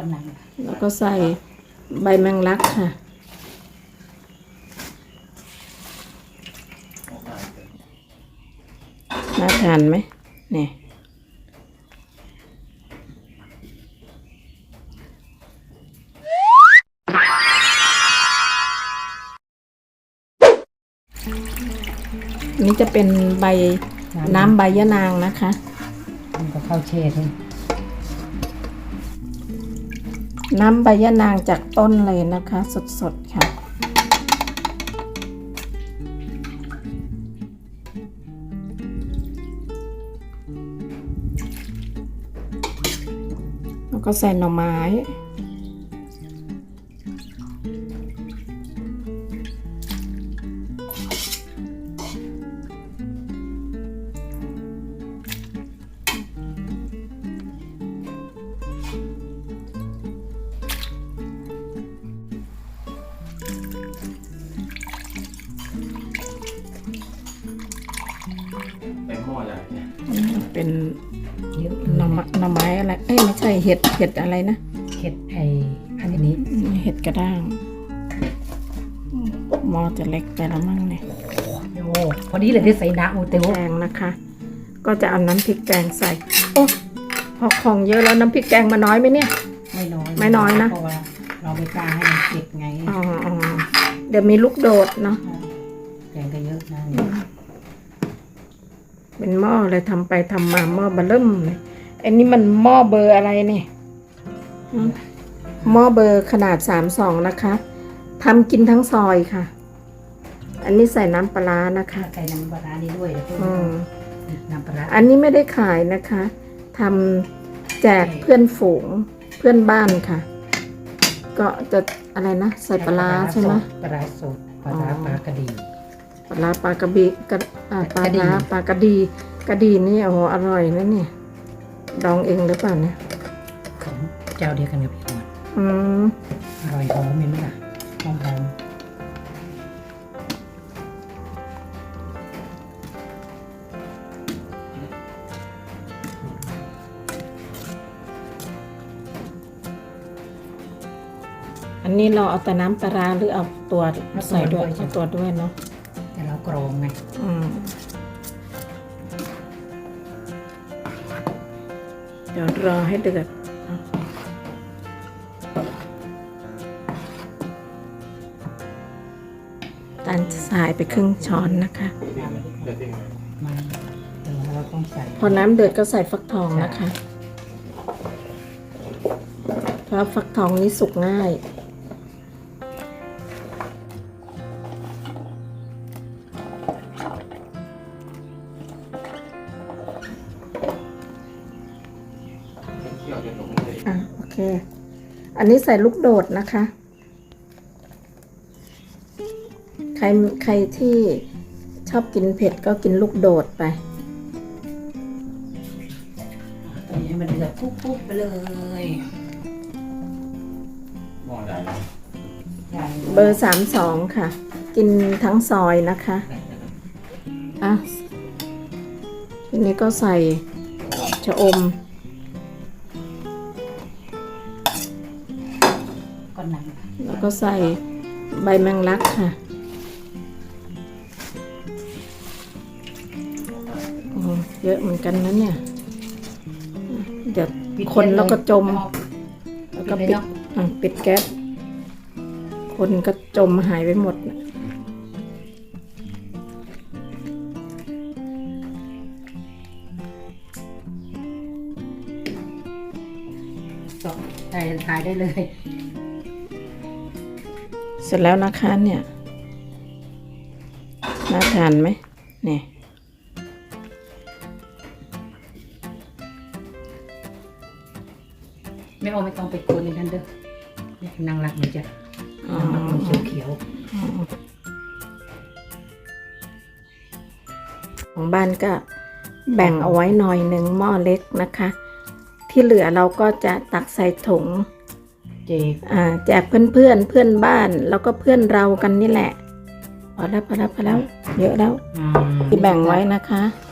ก่อนหนังแล้วก็ใส่ใบแมงลักค่ะ น่าทานไหมเนี่ยนี่จะเป็นใบน้ำใบยะนางนะคะ มันก็เข้าเชดเลย น้ำใบยะนางจากต้นเลยนะคะ สดๆ ค่ะ แล้วก็ใส่หน่อไม้ อใหญ่เนี่ยเป็นเยอะหน่อไม้หน่อไม้อะไร เอ้ยไม่ใช่เห็ดเห็ดอะไรนะ เห็ดไออันนี้อืมเห็ดกระด้างหมอจะเล็กไปแล้วมั้งเนี่ยโอ้พอดีเลยที่ใส่น้ำโอเตวแกงนะคะ ก็จะเอาน้ำพริกแกงใส่ โอ้พอของเยอะแล้วน้ำพริกแกงมาน้อยไหมเนี่ย ไม่น้อยไม่น้อยนะ เพราะว่าเราไม่กล้าให้มันเผ็ดไงอ๋ออ๋อเดี๋ยวมีลูกโดดเนาะแกงก็เยอะนะเป็นหม้อเลยทำไปทำมาหม้อเบะเริ่มเลยไอ้นี่มันหม้อเบอร์อะไรเนี่ยอืมหม้อเบอร์ขนาดสามสองนะคะทำกินทั้งซอยค่ะ อันนี้ใส่น้ำปลาร้านะคะใส่น้ำปลาร้านี้ด้วยเดี๋ยวเพิ่มอืมน้ำปลาร้าอันนี้ไม่ได้ขายนะคะทำแจกเพื่อนฝูงเพื่อนบ้านค่ะ ก็จะอะไรนะ ใส่ปลาร้าใช่ไหมปลาร้าสดปลาร้าอ๋อปลากระดี ปลาร้าปลากระบีกระอ่าปลากระดีร้าปลากระดีกระดีนี่โอ้โหอร่อยนะเนี่ยดองเองหรือเปล่าเนี่ยของเจ้าเดียวกันกับพี่อ่อนอืมอร่อยหอมเห็นไหมล่ะหอมหอมอันนี้เราเอาแต่น้ำปลาร้าหรือเอาตัวใส่ด้วยเอาตัวด้วยเนาะ แต่เรากรองไงอืมเดี๋ยวรอให้เดือดเอาตาลสายไปครึ่งช้อนนะคะเดี๋ยวทิ้งไว้มันเดี๋ยวเราต้องใส่พอน้ำเดือดก็ใส่ฟักทองนะคะเพราะฟักทองนี้สุกง่าย อะโอเคอันนี้ใส่ลูกโดดนะคะ ใครใครที่ชอบกินเผ็ดก็กินลูกโดดไปตอนนี้ให้มันเดือดปุ๊บๆไปเลยหม้อใหญ่นะใหญ่เบอร์สามสองค่ะ กินทั้งซอยนะคะ อะ ทีนี้ก็ใส่ชะอม หนังแล้วก็ใส่ใบแมงลักค่ะโอ้โหเยอะเหมือนกันนะเนี่ย เดี๋ยวคนแล้วก็จม แล้วก็ปิปิดดอะปิดแก๊ส คนก็จมหายไปหมดน่ะถ่ายถ่ายได้เลย เสร็จแล้วนะคะเนี่ยน่าทานไหมเนี่ยไม่เอาไม่ต้องไปโกนในนั้นเด้อนี่นางรักมันจะอ๋อมันเขียวเขียวของบ้านก็แบ่งเอาไว้หน่อยหนึ่งหม้อเล็กนะคะ ที่เหลือเราก็จะตักใส่ถุง ๆเจกอ่าแจกเพื่อนเพื่อนๆเพื่อนบ้าน แล้วก็เพื่อนเรากันนี่แหละพอแล้วพอแล้วพอแล้วเยอะแล้วอ่าที่แบ่งไว้นะคะอ